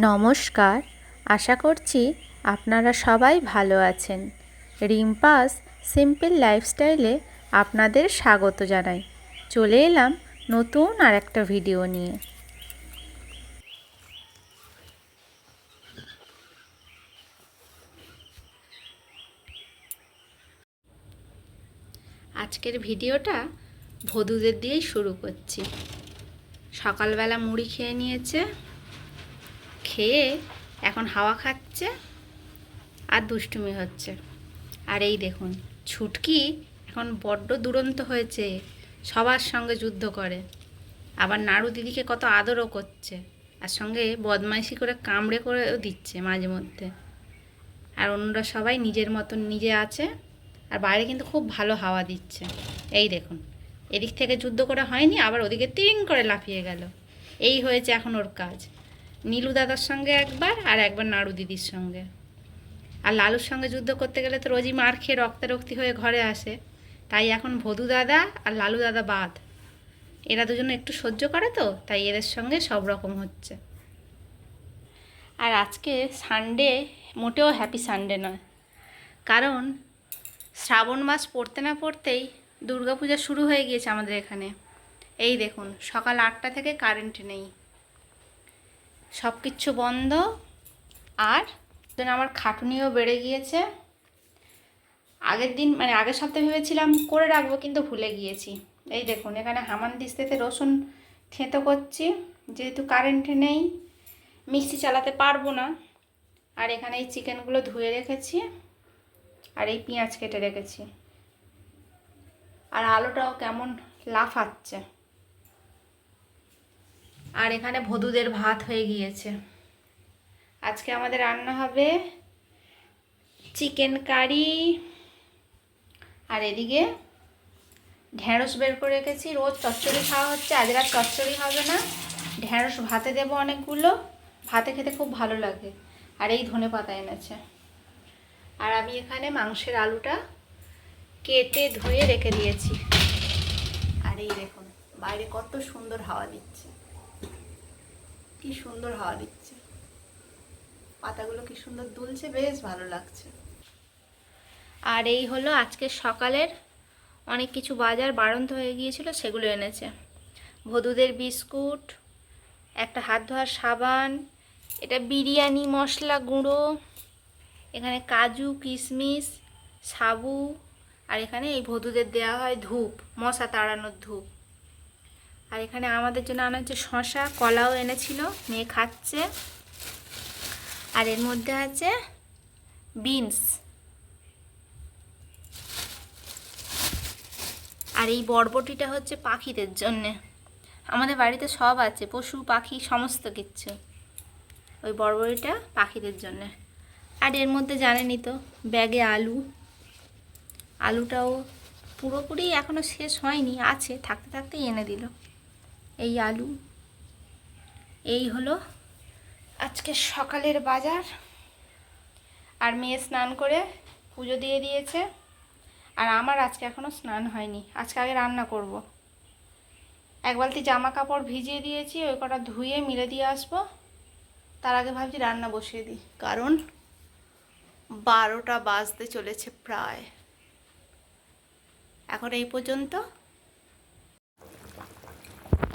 নমস্কার। আশা করছি আপনারা সবাই ভালো আছেন। রিম্পাস সিম্পল লাইফস্টাইলে আপনাদের স্বাগত জানাই। চলে এলাম নতুন আর একটা ভিডিও নিয়ে। আজকের ভিডিওটা ভদুদের দিয়েই শুরু করছি। সকালবেলা মুড়ি খেয়ে নিয়েছে খেয়ে এখন হাওয়া খাচ্ছে আর দুষ্টুমি হচ্ছে। আর এই দেখুন, ছুটকি এখন বড্ড দুরন্ত হয়েছে, সবার সঙ্গে যুদ্ধ করে। আবার নাড়ু দিদিকে কত আদরও করছে, আর সঙ্গে বদমাইশি করে কামড়ে করেও দিচ্ছে মাঝে মধ্যে। আর অন্যরা সবাই নিজের মতন নিজে আছে, আর বাইরে কিন্তু খুব ভালো হাওয়া দিচ্ছে। এই দেখুন, এদিক থেকে যুদ্ধ করে হয়নি, আবার ওদিকে তিন করে লাফিয়ে গেল। এই হয়েছে এখন ওর কাজ। নীলু দাদার সঙ্গে একবার আর একবার নাড়ু দিদির সঙ্গে। আর লালুর সঙ্গে যুদ্ধ করতে গেলে তো রোজই মার খেয়ে রক্তারক্তি হয়ে ঘরে আসে। তাই এখন ভদু দাদা আর লালু দাদা বাদ। এরা দুজন একটু সহ্য করে তো, তাই এদের সঙ্গে সব রকম হচ্ছে। আর আজকে সানডে মোটেও হ্যাপি সানডে নয়। কারণ শ্রাবণ মাস পড়তে না পড়তেই দুর্গাপূজা শুরু হয়ে গিয়েছে আমাদের এখানে। এই দেখুন, সকাল আটটা থেকে কারেন্ট নেই। সব কিছু বন্ধ। আর যেন আমার খাটুনিও বেড়ে গিয়েছে। আগের দিন মানে আগের সপ্তাহে ভেবেছিলাম করে রাখব কিন্তু ভুলে গিয়েছি। এই দেখুন, এখানে হামান দিস্তেতে রসুন থেঁতো করছি। যেহেতু কারেন্ট নেই, মিক্সি চালাতে পারব না। আর এখানে এই চিকেনগুলো ধুয়ে রেখেছি। আর এই পেঁয়াজ কেটে রেখেছি। আর আলুটাও কেমন লাফাচ্ছে। আর এখানে ভদুদের ভাত হয়ে গিয়েছে। আজকে আমাদের রান্না হবে চিকেন কারি। আর এদিকে ঢ্যাঁড়স বের করে রেখেছি। রোজ চচ্চড়ি খাওয়া হচ্ছে, আজ আর চচ্চড়ি হবে না। ঢ্যাঁড়স ভাতে দেবো অনেকগুলো, ভাতে খেতে খুব ভালো লাগে। আর এই ধনে পাতা এনেছে। আর আমি এখানে মাংসের আলুটা কেটে ধুয়ে রেখে দিয়েছি। আর এই দেখুন, বাইরে কত সুন্দর হাওয়া দিচ্ছে। কি সুন্দর হাওয়া দিচ্ছে। পাতাগুলো কি সুন্দর দুলছে, বেশ ভালো লাগছে। আর এই হলো আজকে সকালের অনেক কিছু বাজার বাড়ন্ত হয়ে গিয়েছিল, সেগুলো এনেছে। ভদুদের বিস্কুট, একটা হাত ধোয়ার সাবান, এটা বিরিয়ানি, মশলা গুঁড়ো, এখানে কাজু কিশমিশ সাবু, আর এখানে এই ভদুদের দেওয়া হয় ধূপ, মশা তাড়ানোর ধূপ। আর এখানে আমাদের জন্য আনা হচ্ছে শশা কলাও এনেছিল, মেয়ে খাচ্ছে। আর এর মধ্যে আছে বিনস। আর এই বরবটিটা হচ্ছে পাখিদের জন্যে। আমাদের বাড়িতে সব আছে, পশু, পাখি, সমস্ত কিচ্ছু। ওই বরবটিটা পাখিদের জন্যে। আর এর মধ্যে জানেনই তো, ব্যাগে আলু। আলুটাও পুরোপুরি এখনও শেষ হয়নি, আছে, থাকতে থাকতেই এনে দিল। এই আলু। এই হলো আজকে সকালের বাজার। আর মেয়ে স্নান করে পুজো দিয়ে দিয়েছে। আর আমার আজকে এখনও স্নান হয়নি। আজকে আগে রান্না করব। এক বালতি জামা কাপড় ভিজিয়ে দিয়েছি, ওই কটা ধুয়ে মিলে দিয়ে আসব। তার আগে ভাবছি রান্না বসিয়ে দিই, কারণ বারোটা বাজতে চলেছে প্রায়। এখন এই পর্যন্ত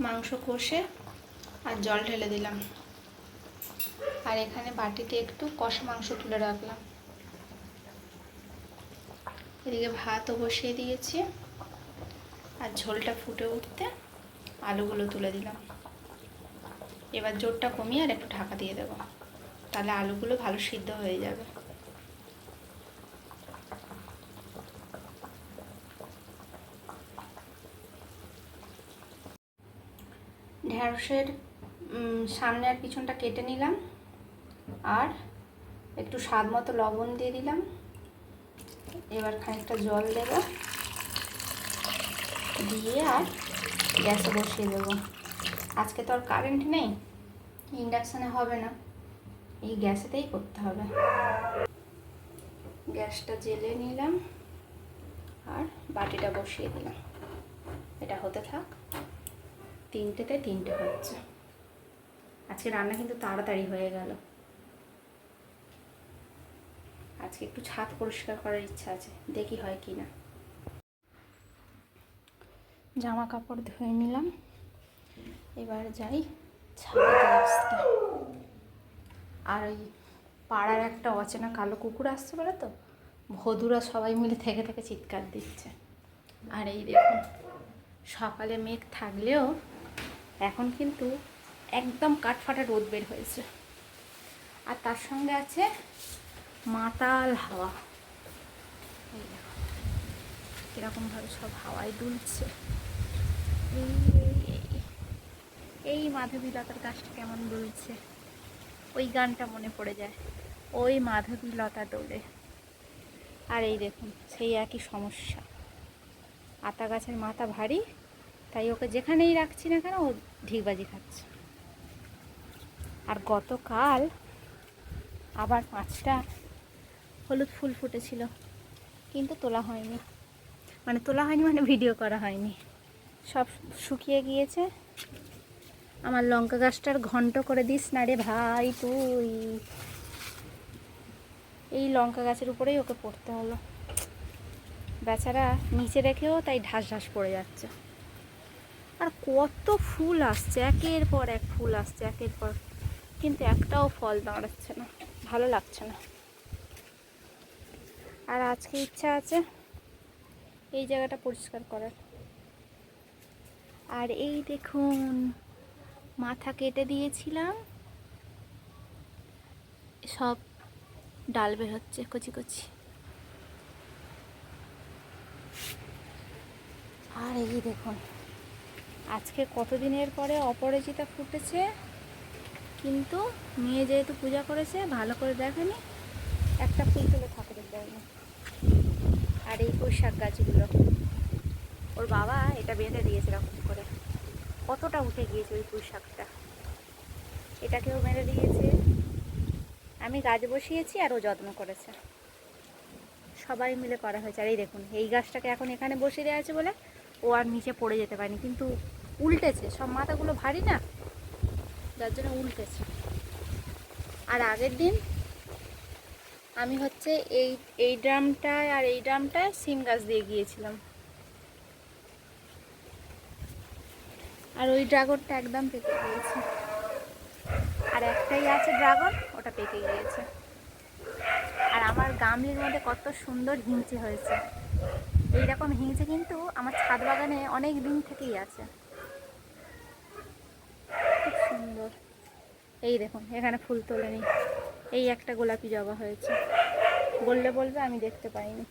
মাংস কষে আর জল ঢেলে দিলাম। আর এখানে বাটিতে একটু কষা মাংস তুলে রাখলাম। এদিকে ভাতও বসিয়ে দিয়েছি আর ঝোলটা ফুটে উঠতে আলুগুলো তুলে দিলাম। এবার জোরটা কমিয়ে আর একটু ঢাকা দিয়ে দেবো। তাহলে আলুগুলো ভালো সিদ্ধ হয়ে যাবে। ঢ্যাঁড়সের সামনে আর পিছনটা কেটে নিলাম। আর একটু স্বাদ মতো লবণ দিয়ে দিলাম। এবার খানিকটা জল দেব। দিয়ে আর গ্যাসে বসিয়ে দেবো। আজকে তো আর কারেন্ট নেই, ইন্ডাকশানে হবে না। এই গ্যাসেতেই করতে হবে। গ্যাসটা জেলে নিলাম। আর বাটিটা বসিয়ে দিলাম। এটা হতে থাক। তিনটেতে তিনটে হচ্ছে। আজকে রান্না কিন্তু তাড়াতাড়ি হয়ে গেল। আজকে একটু ছাদ পরিষ্কার করার ইচ্ছা আছে, দেখি হয় কি না জামা কাপড় ধুয়ে নিলাম। এবার যাই ছাদে আর ওই পাড়ার একটা অচেনা কালো কুকুর আসছে বলে তো, ভদুরা সবাই মিলে থেকে থেকে চিৎকার দিচ্ছে। আর এই দেখুন, সকালে মেঘ থাকলেও এখন কিন্তু একদম কাঠফাটা রোদ বের হয়েছে। আর তার সঙ্গে আছে মাতাল হাওয়া। এই কীরকমভাবে সব হাওয়ায় দুলছে। এই মাধবী লতার গাছটা কেমন দুলছে? ওই গানটা মনে পড়ে যায়। ওই মাধবী লতা দোলে। আর এই দেখুন, সেই একই সমস্যা। আতা গাছের মাথা ভারী তাই ওকে যেখানেই রাখছি না কেন, ও ঢিকবাজি খাচ্ছে। আর গতকাল আবার পাঁচটা হলুদ ফুল ফুটেছিল, কিন্তু তোলা হয়নি। মানে তোলা হয়নি মানে ভিডিও করা হয়নি। সব শুকিয়ে গিয়েছে। আমার লঙ্কা গাছটার ঘন্ট করে দিস না রে ভাই তুই। এই লঙ্কা গাছের উপরেই ওকে পড়তে হলো। বেচারা নিচে রেখেও তাই ঢাস ঢাস পড়ে যাচ্ছে। আর কত ফুল আসছে, একের পর এক ফুল আসছে, একের পর কিন্তু একটাও ফল দাঁড়াচ্ছে না, ভালো লাগছে না। আর আজকে ইচ্ছা আছে এই জায়গাটা পরিষ্কার করার। আর এই দেখুন, মাথা কেটে দিয়েছিলাম। সব ডাল বের হচ্ছে, কচি কচি। আর এই দেখুন আজকে কতদিনের পরে অপরাজিতা ফুটেছে? কিন্তু মেয়ে যেহেতু পূজা করেছে, ভালো করে দেখেনি। একটা ফুল তুলে ঠাকুরের দেয়নি আর এই বৈশাখ গাছগুলো। ওর বাবা এটা বেঁধে দিয়েছে এরকম করে। কতটা উঠে গিয়েছে ওই পুঁই শাকটা এটাকেও বেঁধে দিয়েছে। আমি গাছ বসিয়েছি আর ও যত্ন করেছে। সবাই মিলে করা হয়েছে। আর এই দেখুন, এই গাছটাকে এখন এখানে বসিয়ে দেওয়া আছে বলে ও আর নিচে পড়ে যেতে পারেনি, কিন্তু উল্টেছে। সব মাথাগুলো ভারী না? যার জন্য উল্টেছে। আর আগের দিন আমি হচ্ছে এই এই ড্রামটায় আর এই ড্রামটায় সিম গাছ দিয়ে গিয়েছিলাম। আর ওই ড্রাগনটা একদম পেকে গিয়েছে। আর একটাই আছে ড্রাগন, ওটা পেকে গিয়েছে। আর আমার গামলির মধ্যে কত সুন্দর হিংচে হয়েছে। এইরকম হিংচে কিন্তু আমার ছাদ বাগানে অনেক দিন থেকেই আছে। খুব সুন্দর। এই দেখুন, এখানে ফুল তোলেনি এই একটা গোলাপি জবা হয়েছে। বললে বলবে, আমি দেখতে পাইনি।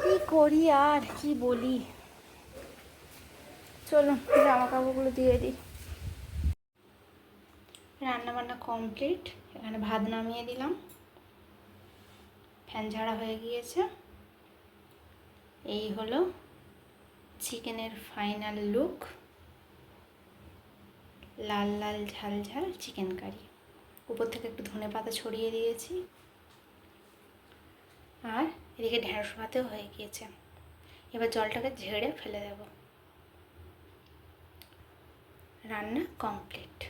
কি করি আর, কি বলি? চলুন জামা কাপড়গুলো দিয়ে দিই। রান্না বান্না কমপ্লিট। এখানে ভাত নামিয়ে দিলাম। ফ্যান ঝাড়া হয়ে গিয়েছে। এই হলো চিকেনের ফাইনাল লুক। লাল লাল, ঝাল ঝাল চিকেন কারি। উপর থেকে একটু ধনে পাতা ছড়িয়ে দিয়েছি। আর এদিকে ঢেঁড়স ভাতেও হয়ে গিয়েছে। এবার জলটাকে ঝেড়ে ফেলে দেব। রান্না কমপ্লিট।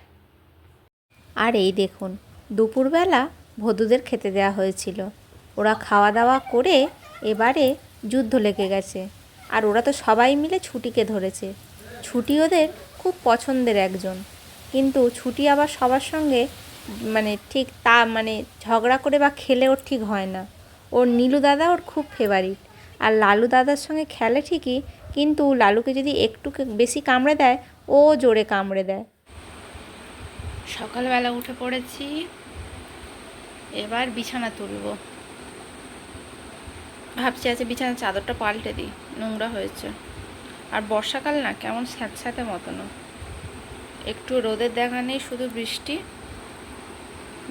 আর এই দেখুন, দুপুরবেলা ভদুদের খেতে দেওয়া হয়েছিল। ওরা খাওয়া দাওয়া করে এবারে যুদ্ধ লেগে গেছে। আর ওরা তো সবাই মিলে ছুটিকে ধরেছে। ছুটি ওদের খুব পছন্দের একজন। কিন্তু ছুটি আবার সবার সঙ্গে মানে ঠিক তা মানে ঝগড়া করে বা খেলে ওর ঠিক হয় না। ওর নীলু দাদা ওর খুব ফেভারিট আর লালু দাদার সঙ্গে খেলে ঠিকই, কিন্তু লালুকে যদি একটু বেশি কামড়ে দেয়, ও জোরে কামড়ে দেয়। সকালবেলা উঠে পড়েছি। এবার বিছানা তুলব। ভাবছি আছে বিছানার চাদরটা পাল্টে দিই, নোংরা হয়েছে। আর বর্ষাকাল না কেমন স্যাঁতস্যাঁতে মতনও। একটু রোদের দেখা নেই, শুধু বৃষ্টি।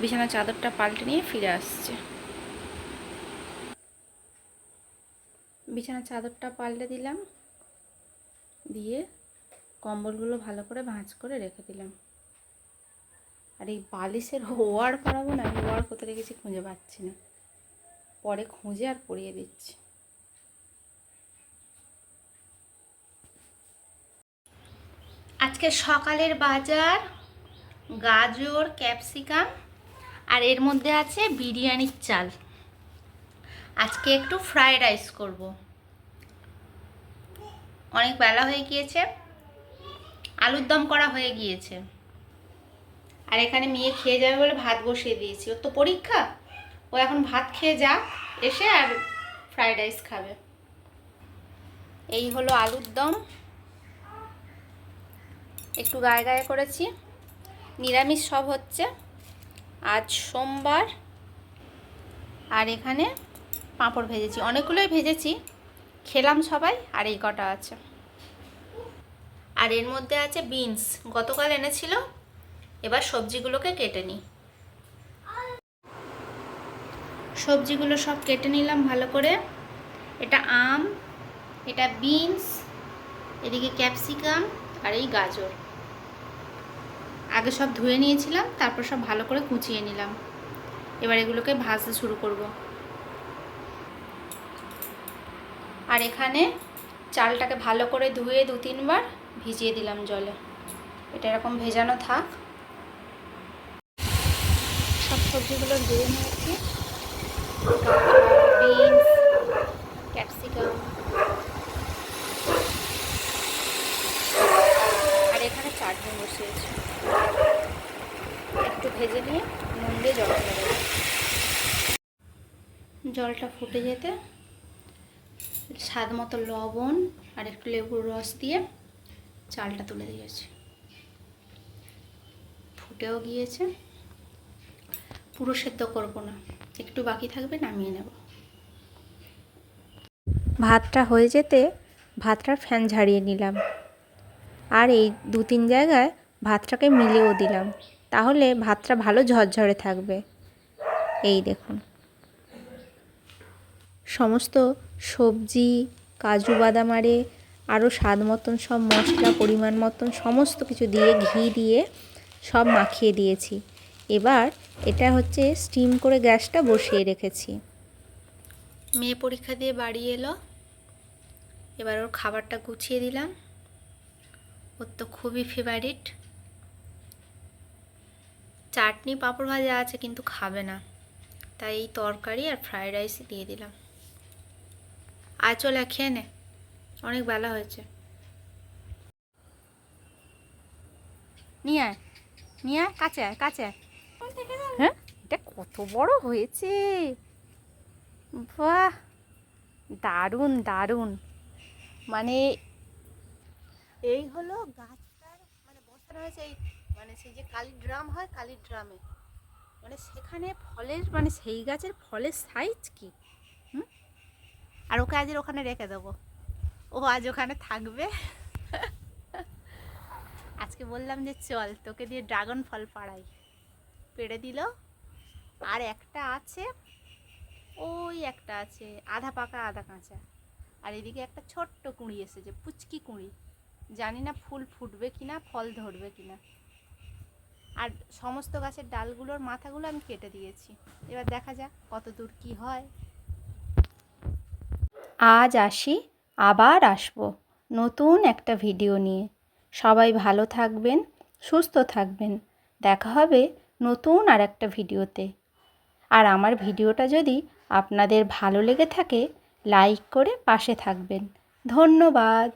বিছানার চাদরটা পাল্টে নিয়ে ফিরে আসছে। বিছানার চাদরটা পাল্টে দিলাম, দিয়ে কম্বলগুলো ভালো করে ভাঁজ করে রেখে দিলাম। আর এই বালিশের ওয়ার করাবো না ওয়ার কোথায় রেখেছি, খুঁজে পাচ্ছি না। পরে খুঁজে আর পরিয়ে দিচ্ছি। আজকে সকালের বাজার, গাজর, ক্যাপসিকাম, আর এর মধ্যে আছে বিরিয়ানির চাল। আজকে একটু ফ্রায়েড রাইস করব। অনেক বেলা হয়ে গিয়েছে, আলুর দম করা হয়ে গিয়েছে। আর এখানে মেয়ে খেয়ে যাবে বলে ভাত বসিয়ে দিয়েছি। ওর তো পরীক্ষা? ও এখন ভাত খেয়ে যাক এসে আর ফ্রায়েড রাইস খাবে। এই হলো আলুর দম। একটু গায়ে গায়ে করেছি। নিরামিষ সব হচ্ছে। আজ সোমবার। আর এখানে পাঁপড় ভেজেছি। অনেকগুলোই ভেজেছি। খেলাম সবাই, আর এই কটা আছে। আর এর মধ্যে আছে বিনস গতকাল এনেছিল। এবার সবজিগুলোকে কেটে নিই। সবজিগুলো সব কেটে নিলাম ভালো করে। এটা আম, এটা বিনস, এদিকে ক্যাপসিকাম আর এই গাজর। আগে সব ধুয়ে নিয়েছিলাম, তারপর সব ভালো করে কুচিয়ে নিলাম। এবার এগুলোকে ভাজতে শুরু করব। আর এখানে চালটাকে ভালো করে ধুয়ে দু তিনবার ভিজিয়ে দিলাম জলে। এটা এরকম ভেজানো থাক। সব সবজিগুলো ধুয়ে নিয়েছি। বিনস ক্যাপসিকাম আর এখানে চাটনি বসিয়েছি। একটু ভেজে নিয়ে নুন দিয়ে জলটা দেবো। জলটা ফুটে যেতে স্বাদ মতো লবণ আর একটু লেবুর রস দিয়ে চালটা তুলে দিয়েছি। ফুটেও গিয়েছে। পুরো সেদ্ধ করব না। একটু বাকি থাকবে, নামিয়ে নেব। ভাতটা হয়ে যেতে ভাতটার ফ্যান ঝাড়িয়ে নিলাম। আর এই দু তিন জায়গায় ভাতটাকে মিলিয়েও দিলাম। তাহলে ভাতটা ভালো ঝরঝরে থাকবে। এই দেখুন। সমস্ত সবজি, কাজু বাদাম আরে আরও স্বাদ মতন সব মশলা, পরিমাণ মতন সমস্ত কিছু দিয়ে, ঘি দিয়ে সব মাখিয়ে দিয়েছি। এবার এটা হচ্ছে স্টিম করে গ্যাসটা বসিয়ে রেখেছি। মেয়ে পরীক্ষা দিয়ে বাড়ি এলো। এবার ওর খাবারটা গুছিয়ে দিলাম। ওর তো খুবই ফেভারিট চাটনি পাঁপড় ভাজা আছে কিন্তু খাবে না। তাই এই তরকারি আর ফ্রায়েড রাইস দিয়ে দিলাম। আয় চলে খেয়ে নে। অনেক বেলা হয়েছে। নিয়ে নিয়ে কাছে কাছে আয়। হ্যাঁ? এটা কত বড় হয়েছে। বাহ, দারুণ দারুণ। মানে এই হলো গাছটার মানে বসানো হয়েছে এই মানে সেই যে কালির ড্রাম হয় কালির ড্রামে মানে সেখানে ফলের মানে সেই গাছের ফলের সাইজ কি? হুম? আর ওকে আজ ওখানে রেখে দেবো। ও আজ ওখানে থাকবে। আজকে বললাম যে চল, তোকে দিয়ে ড্রাগন ফল পাড়াই। পেড়ে দিল। আর একটা আছে, ওই একটা আছে, আধা পাকা, আধা কাঁচা। আর এদিকে একটা ছোট্ট কুঁড়ি এসেছে, পুচকি কুঁড়ি। জানি না ফুল ফুটবে কি না ফল ধরবে কি না আর সমস্ত গাছের ডালগুলোর মাথাগুলো আমি কেটে দিয়েছি। এবার দেখা যাক কত দূর কী হয়। আজ আসি, আবার আসব নতুন একটা ভিডিও নিয়ে। সবাই ভালো থাকবেন, সুস্থ থাকবেন। দেখা হবে নতুন আর একটা ভিডিওতে। আর আমার ভিডিওটা যদি আপনাদের ভালো লেগে থাকে, লাইক করে পাশে থাকবেন। ধন্যবাদ।